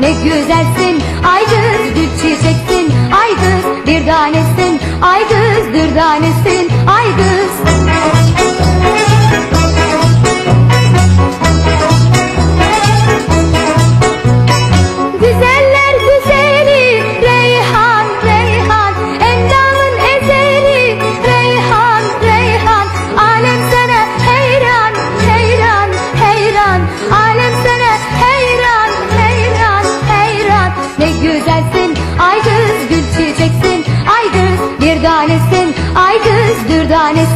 ne güzelsin Aydız gül çiçeksin Aydız bir tanesin Aydız bir tanesin. dürdane